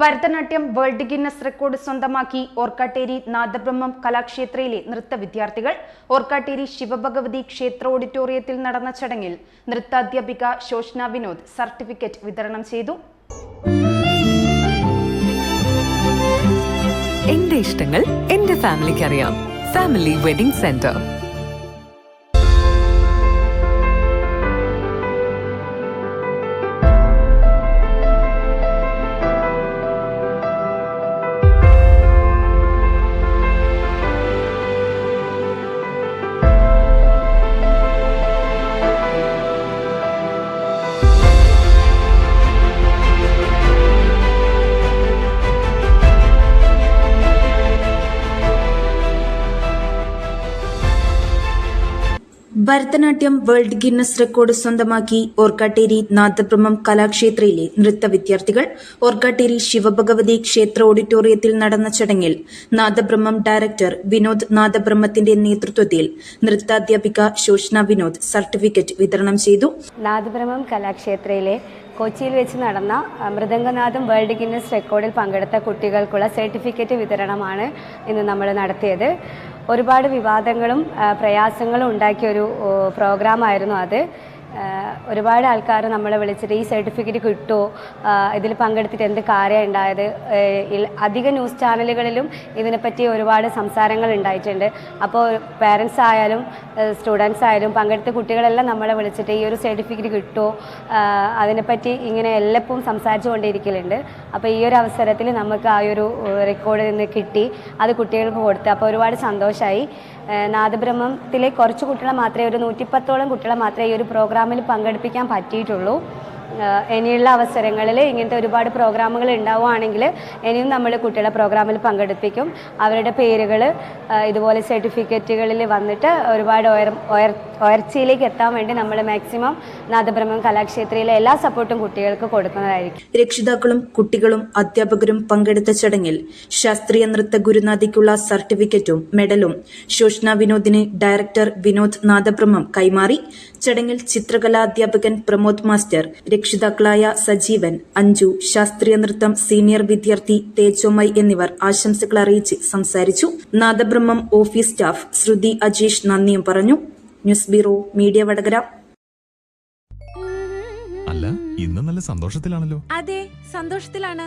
Bharatanatyam world Guinness record സ്വന്തമാക്കി ഓർക്കാട്ടേരി നാദബ്രഹ്മം കലാക്ഷേത്രയിലെ നൃത്ത വിദ്യാർത്ഥികൾ ഓർക്കാട്ടേരി ശിവഭഗവതി ക്ഷേത്ര ഓഡിറ്റോറിയത്തിൽ നടന്ന ചടങ്ങിൽ നൃത്താധ്യാപിക ശോഷ്ന വിനോദ് സർട്ടിഫിക്കറ്റ് വിതരണം ചെയ്തു. എന്റെ ഇഷ്ടങ്ങൾ എന്റെ ഫാമിലിക്ക് അറിയാം family wedding centre. Bharatanatyam world Guinness record സ്വന്തമാക്കി ഓർക്കാട്ടേരി നാദബ്രഹ്മം കലാക്ഷേത്രയിലെ നൃത്ത വിദ്യാർത്ഥികൾ ഓർക്കാട്ടേരി ശിവഭഗവതി ക്ഷേത്ര ഓഡിറ്റോറിയത്തിൽ നടന്ന ചടങ്ങിൽ നാദബ്രഹ്മം ഡയറക്ടർ വിനോദ് നാദബ്രഹ്മത്തിന്റെ നേതൃത്വത്തിൽ നൃത്താധ്യാപിക ശോഷ്ന വിനോദ് സർട്ടിഫിക്കറ്റ് വിതരണം ചെയ്തു. നാദബ്രഹ്മം കലാക്ഷേത്രയിലെ കൊച്ചിയിൽ വെച്ച് നടന്ന മൃദംഗനാഥം വേൾഡ് ഗിന്നസ് റെക്കോർഡിൽ പങ്കെടുത്ത കുട്ടികൾക്കുള്ള സർട്ടിഫിക്കറ്റ് വിതരണമാണ് ഇന്ന് നമ്മൾ നടത്തിയത്. ഒരുപാട് വിവാദങ്ങളും പ്രയാസങ്ങളും ഉണ്ടാക്കിയ ഒരു പ്രോഗ്രാമായിരുന്നു അത്. ഒരുപാട് ആൾക്കാർ നമ്മളെ വിളിച്ചിട്ട് ഈ സർട്ടിഫിക്കറ്റ് കിട്ടുമോ ഇതിൽ പങ്കെടുത്തിട്ട് എന്ത് കാര്യം ഉണ്ടായത് അധിക ന്യൂസ് ചാനലുകളിലും ഇതിനെപ്പറ്റി ഒരുപാട് സംസാരങ്ങൾ ഉണ്ടായിട്ടുണ്ട് അപ്പോൾ പേരൻസ് ആയാലും സ്റ്റുഡൻസ് ആയാലും പങ്കെടുത്ത കുട്ടികളെല്ലാം നമ്മളെ വിളിച്ചിട്ട് ഈ ഒരു സർട്ടിഫിക്കറ്റ് കിട്ടുമോ അതിനെപ്പറ്റി ഇങ്ങനെ എല്ലപ്പവും സംസാരിച്ചു കൊണ്ടിരിക്കലുണ്ട് അപ്പോൾ ഈ ഒരു അവസരത്തിൽ നമുക്ക് ആ ഒരു റെക്കോർഡിൽ നിന്ന് കിട്ടി അത് കുട്ടികൾക്ക് കൊടുത്ത്. അപ്പോൾ ഒരുപാട് സന്തോഷമായി നാദബ്രഹ്മത്തിലെ കുറച്ച് കുട്ടികളെ മാത്രമേ ഒരു നൂറ്റിപ്പത്തോളം കുട്ടികളെ മാത്രമേ ഈ ഒരു പ്രോഗ്രാമിൽ പങ്കെടുപ്പിക്കാൻ പറ്റിയിട്ടുള്ളൂ. ഇനിയുള്ള അവസരങ്ങളിൽ ഇങ്ങനത്തെ ഒരുപാട് പ്രോഗ്രാമുകൾ ഉണ്ടാവുകയാണെങ്കിൽ ഇനിയും നമ്മൾ കുട്ടികളെ പ്രോഗ്രാമിൽ പങ്കെടുപ്പിക്കും. അവരുടെ പേരുകൾ ഇതുപോലെ സർട്ടിഫിക്കറ്റുകളിൽ വന്നിട്ട് ഒരുപാട് ഉയർ ഉയർ ഉയർച്ചയിലേക്ക് എത്താൻ വേണ്ടി നമ്മൾ മാക്സിമം നാദബ്രഹ്മം കലാക്ഷേത്രയിലെ എല്ലാ സപ്പോർട്ടും കുട്ടികൾക്ക് കൊടുക്കുന്നതായിരിക്കും. രക്ഷിതാക്കളും കുട്ടികളും അധ്യാപകരും പങ്കെടുത്ത ചടങ്ങിൽ ശാസ്ത്രീയ നൃത്ത ഗുരുനാഥിക്കുള്ള സർട്ടിഫിക്കറ്റും മെഡലും ശോഷ്ന വിനോദിന് ഡയറക്ടർ വിനോദ് നാദബ്രഹ്മം കൈമാറി. ചടങ്ങിൽ ചിത്രകലാധ്യാപകൻ പ്രമോദ് മാസ്റ്റർ രക്ഷിതാക്കളായ സജീവൻ അഞ്ജു ശാസ്ത്രീയ നൃത്തം സീനിയർ വിദ്യാർത്ഥി തേജോമൈ എന്നിവർ ആശംസകൾ അറിയിച്ച് സംസാരിച്ചു. നാദബ്രഹ്മം ഓഫീസ് സ്റ്റാഫ് ശ്രുതി അജീഷ് നന്ദിയും പറഞ്ഞു. News bureau media Vadakara. അല്ല ഇന്ന് നല്ല സന്തോഷത്തിലാണല്ലോ. അതെ സന്തോഷത്തിലാണ്.